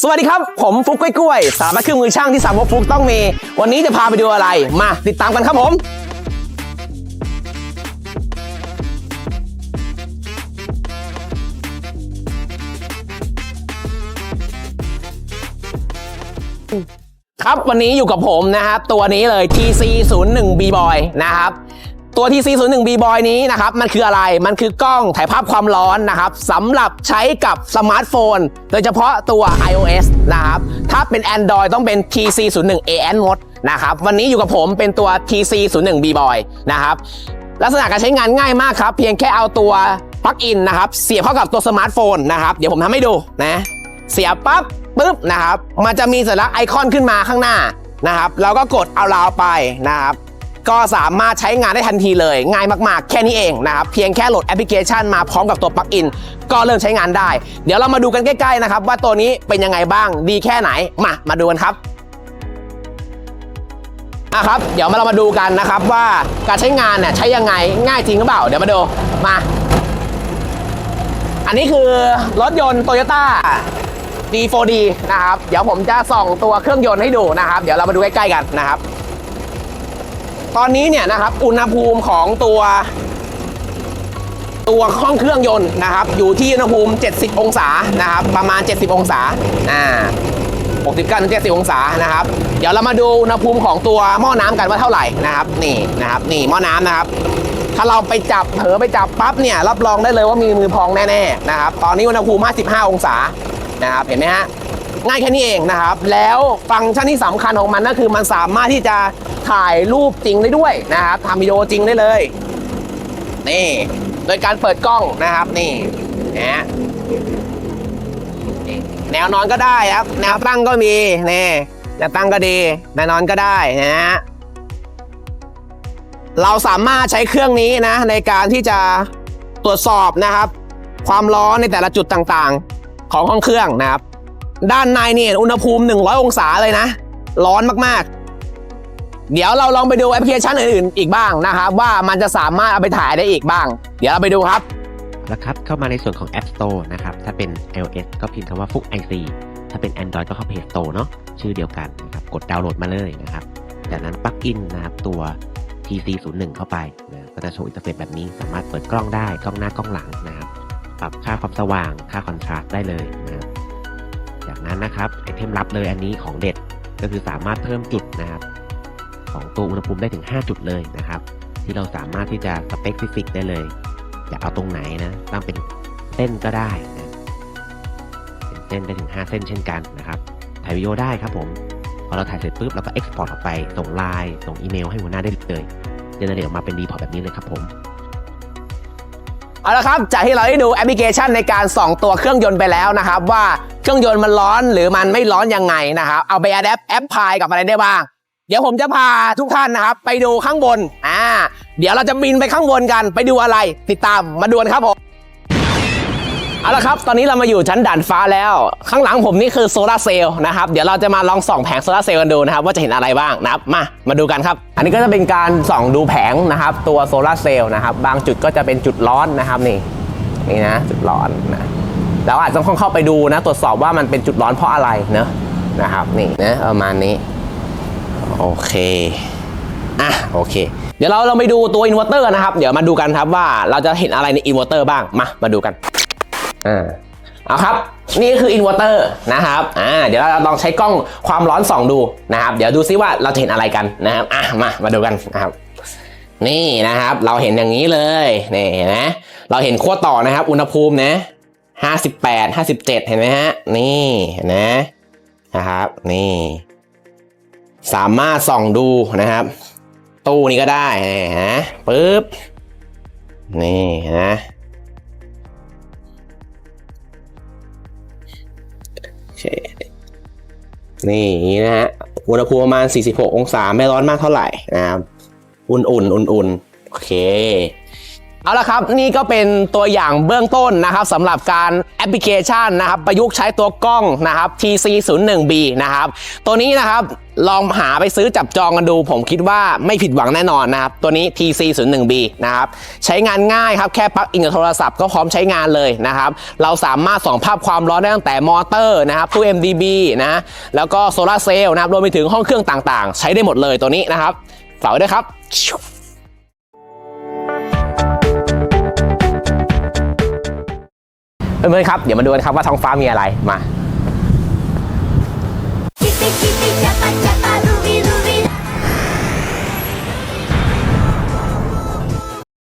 สวัสดีครับ ผมฟุกกล้วยกล้วย สามารถเครื่องมือช่างที่สามารถฟุกต้องมี วันนี้จะพาไปดูอะไร มาติดตามกันครับผม ครับวันนี้อยู่กับผมนะครับ ตัวนี้เลย TC 0 1 B Boy นะครับ ตัว TC 0 1 B Boy นี้นะครับ มันคืออะไร มันคือกล้องถ่ายภาพความร้อนนะครับสำหรับใช้กับสมาร์ทโฟน โดยเฉพาะตัว iOS นะครับ ถ้าเป็น Android ต้องเป็น TC 0 1 AN Mode นะครับ วันนี้อยู่กับผมเป็นตัว TC 0 1 B Boy นะครับ ลักษณะการใช้งานง่ายมากครับ เพียงแค่เอาตัวปลั๊กอินนะครับ เสียบเข้ากับตัวสมาร์ทโฟนนะครับ เดี๋ยวผมทำให้ดูนะ เสียบปั๊บปุ๊บนะครับ มันจะมีสัญลักษณ์ไอคอนขึ้นมาข้างหน้านะครับเราก็กดเอาลาวไปนะครับ ก็สามารถใช้งานได้ทันทีเลย ง่ายมากๆ แค่นี้เองนะครับ เพียงแค่โหลดแอปพลิเคชันมาพร้อมกับตัวปลั๊กอิน ก็เริ่มใช้งานได้ เดี๋ยวเรามาดูกันใกล้ๆนะครับว่าตัวนี้เป็นยังไงบ้างดีแค่ไหนมามาดูกันครับอะครับ เดี๋ยวมาเรามาดูกันนะครับว่าการใช้งานเนี่ยใช้ยังไงง่ายจริงหรือเปล่า เดี๋ยวมาดูมา อันนี้คือรถยนต์ Toyota D4D นะครับ เดี๋ยวผมจะส่องตัวเครื่องยนต์ให้ดูนะครับ เดี๋ยวเรามาดูใกล้ๆกันนะครับ ตอนนี้เนี่ยนะครับอุณหภูมิของตัว ตัวห้องเครื่องยนต์นะครับ อยู่ที่อุณหภูมิ 70 องศานะครับ ประมาณ 70 องศาอ่า69ถึง70 องศานะครับ เดี๋ยวเรามาดูอุณหภูมิของตัวหม้อน้ำกันว่าเท่าไหร่นะครับ นี่นะครับ นี่หม้อน้ำนะครับ ถ้าเราไปจับเผลอไปจับปั๊บเนี่ยรับรองได้เลยว่ามีมือพองแน่ๆนะครับ ตอนนี้อุณหภูมิ 55 องศานะครับ เห็นไหมฮะ ง่ายแค่นี้เองนะครับ แล้วฟังก์ชันที่สำคัญของมันก็คือมันสามารถที่จะถ่ายรูปจริงได้ด้วยนะครับทำวิดีโอจริงได้เลย นี่ โดยการเปิดกล้องนะครับ นี่นะนี่แนวนอนก็ได้ครับ แนวตั้งก็มีนี่แนวตั้งก็ดีแนวนอนก็ได้นะฮะเราสามารถใช้เครื่องนี้นะ ในการที่จะตรวจสอบนะครับ ความร้อนในแต่ละจุดต่างๆ ของห้องเครื่องนะครับ ด้านในเนี่ยอุณหภูมิ 100 องศาเลยนะ ร้อนมากๆ เดี๋ยวเราลองไปดูแอปพลิเคชันอื่นๆ อีกบ้างนะครับ ว่ามันจะสามารถเอาไปถ่ายได้อีกบ้าง เดี๋ยวเราไปดูครับแล้วครับ เข้ามาในส่วนของ App Store นะครับ ถ้าเป็น iOS ก็พิมพ์คำว่าฟุก IC ถ้าเป็น Android ก็เข้า Play Store เนาะชื่อเดียวกันนะครับกดดาวน์โหลดมาเลยนะครับจากนั้นปลั๊กอินนะครับตัว TC01 เข้าไปนะก็จะโชว์อินเทอร์เฟซแบบนี้สามารถเปิดกล้องได้กล้องหน้ากล้องหลังนะครับปรับค่าความสว่างค่าคอนทราสต์ได้เลยนะครับ นั้นนะครับไอเทมลับเลยอันนี้ของเด็ดก็คือสามารถเพิ่มจุดนะครับ ของตัวอุณหภูมิได้ถึง 5 จุดเลยนะครับ ที่เราสามารถที่จะสเปคฟิสิกได้เลยอยากเอาตรงไหนนะตั้งเป็นเส้นก็ได้นะเป็นเส้นได้ถึง 5 เส้นเช่นกันนะครับถ่ายวิดีโอได้ครับผมพอเราถ่ายเสร็จปุ๊บเราก็เอ็กซ์พอร์ตออกไปส่งไลน์ส่งอีเมลให้หัวหน้าได้เลยเจเนเรตออกมาเป็นดีพอร์ตแบบนี้เลยครับผม เอาละครับจากที่เราได้ดูแอปพลิเคชันในการส่องตัวเครื่องยนต์ไปแล้วนะครับ ว่าเครื่องยนต์มันร้อนหรือมันไม่ร้อนยังไงนะครับเอาไปแอดแอปแอปพลายกับอะไรได้บ้าง เดี๋ยวผมจะพาทุกท่านนะครับ ไปดูข้างบนอ่าเดี๋ยวเราจะบินไปข้างบนกัน ไปดูอะไรติดตามมาดูกันครับผม เอาละครับ ตอนนี้เรามาอยู่ชั้นด่านฟ้าแล้ว ข้างหลังผมนี่คือโซลาร์เซลล์นะครับ เดี๋ยวเราจะมาลองส่องแผงโซลาร์เซลล์กันดูนะครับ ว่าจะเห็นอะไรบ้างนะครับ มา มาดูกันครับ อันนี้ก็จะเป็นการส่องดูแผงนะครับ ตัวโซลาร์เซลล์นะครับ บางจุดก็จะเป็นจุดร้อนนะครับนี่ นี่นะ จุดร้อนนะเราอาจจะต้องเข้าไปดูนะ ตรวจสอบว่ามันเป็นจุดร้อนเพราะอะไรเนอะนะครับ นี่นะประมาณนี้ โอเคอะโอเค เดี๋ยวเราเราไปดูตัวอินเวอร์เตอร์นะครับ เดี๋ยวมาดูกันครับว่าเราจะเห็นอะไรในอินเวอร์เตอร์บ้าง มา มาดูกัน อ่าเอาครับ นี่คืออินเวอร์เตอร์นะครับอ่าเดี๋ยวเราลองใช้กล้องความร้อนส่องดูนะครับ เดี๋ยวดูซิว่าเราจะเห็นอะไรกันนะครับอะมามาดูกันนะครับ นี่นะครับเราเห็นอย่างนี้เลยนี่นไหมเราเห็นขั้วต่อนะครับ อุณหภูมินะห้าสิบแปดห้าสิบเจ็ดเห็นไหมฮะนี่นไหมนะครับ นี่ สามารถส่องดูนะครับ ตู้นี้ก็ได้นะปึ๊บนี่ นี่อย่างนี้นะฮะอุณหภูมิประมาณ 46 องศาไม่ร้อนมากเท่าไหร่นะครับ อุ่นๆ อุ่นๆ โอเค เอาละครับ นี่ก็เป็นตัวอย่างเบื้องต้นนะครับสำหรับการแอปพลิเคชันนะครับ ประยุกต์ใช้ตัวกล้องนะครับ TC01B นะครับ ตัวนี้นะครับลองหาไปซื้อจับจองกันดู ผมคิดว่าไม่ผิดหวังแน่นอนนะครับ ตัวนี้ TC01B นะครับ ใช้งานง่ายครับ แค่ปลั๊กอินกับโทรศัพท์ก็พร้อมใช้งานเลยนะครับ เราสามารถส่องภาพความร้อนได้ตั้งแต่มอเตอร์นะครับตู้ MDB นะแล้วก็โซลาเซลล์นะครับรวมไปถึงห้องเครื่องต่างๆ ใช้ได้หมดเลยตัวนี้นะครับฝากไว้ด้วยครับ เพื่อนๆครับ เดี๋ยวมาดูกันครับว่าท้องฟ้ามีอะไรมา